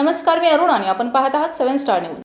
नमस्कार मी अरुण आणि आपण पाहत आहात सेव्हन स्टार न्यूज.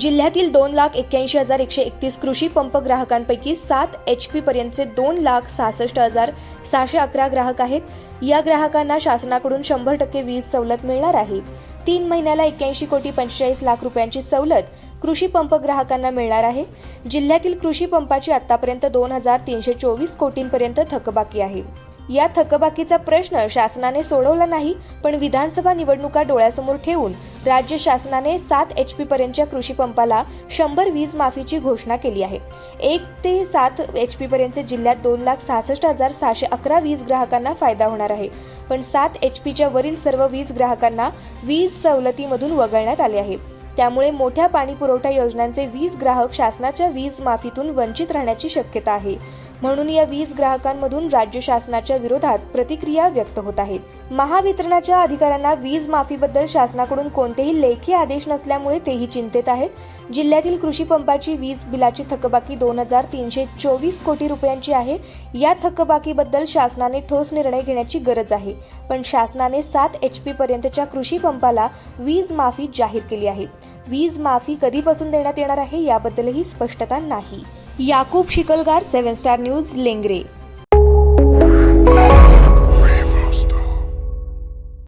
जिल्ह्यातील दोन लाख एक्क्याऐंशी हजार एकशे एकतीस कृषी पंप ग्राहकांपैकी सात एच पी पर्यंतचे दोन लाख सहासष्ट हजार सहाशे अकरा ग्राहक आहेत. या ग्राहकांना शासनाकडून शंभर टक्के वीज सवलत मिळणार आहे. तीन महिन्याला एक्क्याऐंशी कोटी पंचेचाळीस लाख रुपयांची सवलत कृषी पंप ग्राहकांना मिळणार आहे. जिल्ह्यातील कृषी पंपाची आतापर्यंत दोन हजार तीनशे चोवीस कोटींपर्यंत थकबाकी आहे. या थकबाकीचा प्रश्न शासनाने सोडवला नाही पण विधानसभा निवडणुका डोळ्यासमोर ठेवून राज्य शासनाने सात एच पी पर्यंतच्या कृषी पंपाला शंभर वीज माफीची घोषणा केली आहे. एक ते सात एच पी पर्यंतचे जिल्ह्यात दोन लाख सहासष्ट हजार सहाशे अकरा वीज ग्राहकांना फायदा होणार आहे. पण सात एच पीच्या वरील सर्व वीज ग्राहकांना वीज सवलतीमधून वगळण्यात आले आहे. त्यामुळे मोठ्या पाणी पुरवठा योजनांचे वीज ग्राहक शासनाच्या वीज माफीतून वंचित राहण्याची शक्यता आहे. म्हणून या वीज ग्राहकांमधून राज्य शासनाच्या विरोधात प्रतिक्रिया व्यक्त होत आहेत. महावितरणाच्या अधिकाऱ्यांना वीज माफीबद्दल शासनाकडून कोणतेही लेखी आदेश नसल्यामुळे तेही चिंतेत आहेत. जिल्ह्यातील कृषी पंपाची वीज बिलाची थकबाकी दोन हजार तीनशे चोवीस कोटी रुपयांची आहे. या थकबाकीबद्दल शासनाने ठोस निर्णय घेण्याची गरज आहे. पण शासनाने सात एच पी पर्यंतच्या कृषी पंपाला वीज माफी जाहीर केली आहे. वीज माफी कधीपासून देण्यात येणार आहे याबद्दलही स्पष्टता नाही. Yakub Shikalgar seven star news Lengare.